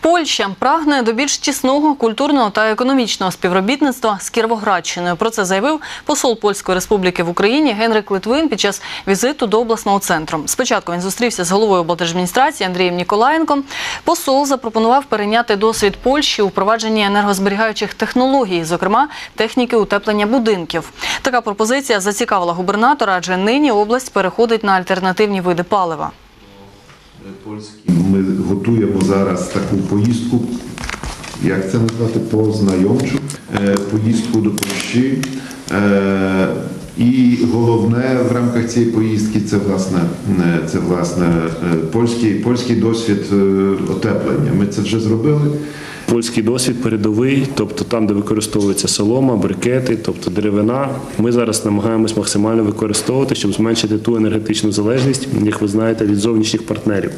Польща прагне до більш тісного культурного та економічного співробітництва з Кіровоградщиною. Про це заявив посол Польської республіки в Україні Генрик Литвин під час візиту до обласного центру. Спочатку він зустрівся з головою облдержадміністрації Андрієм Ніколаєнком. Посол запропонував перейняти досвід Польщі у впровадженні енергозберігаючих технологій, зокрема техніки утеплення будинків. Така пропозиція зацікавила губернатора, адже нині область переходить на альтернативні види палива. Польські. Ми готуємо зараз таку поїздку, як це назвати, познайомчу, е, поїздку до Польщі. І головне в рамках цієї поїздки це власне, це власне е, польський, польський досвід е, отеплення. Ми це вже зробили. Польський досвід передовий, тобто там, де використовується солома, брикети, тобто деревина. Ми зараз намагаємось максимально використовувати, щоб зменшити ту енергетичну залежність, як ви знаєте, від зовнішніх партнерів.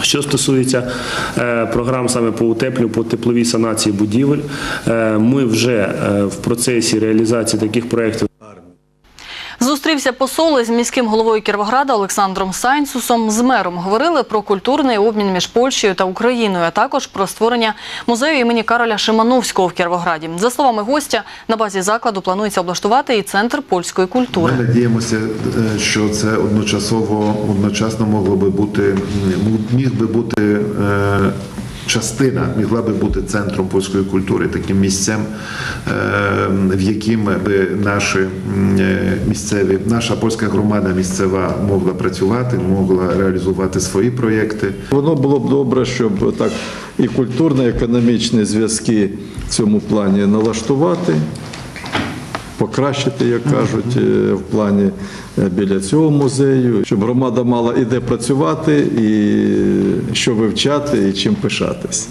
Що стосується е, програм саме по утеплю, по тепловій санації будівель, ми вже в процесі реалізації таких проєктів. Зустрівся посол із міським головою Кіровограда Олександром Сайнсусом. З мером говорили про культурний обмін між Польщею та Україною, а також про створення музею імені Кароля Шимановського в Кіровограді. За словами гостя, на базі закладу планується облаштувати і центр польської культури. Ми надіємося, е, що це одночасово одночасно могло би бути міг би бути. Частина мігла би бути центром польської культури, таким місцем, е, в яким би наші е, місцеві, наша польська громада місцева могла працювати, могла реалізувати свої проєкти. Воно було б добре, щоб так і культурно-економічні зв'язки в цьому плані налаштувати, покращити, як кажуть, е, в плані е, біля цього музею, щоб громада мала і де працювати, і що вивчати, і чим пишатись.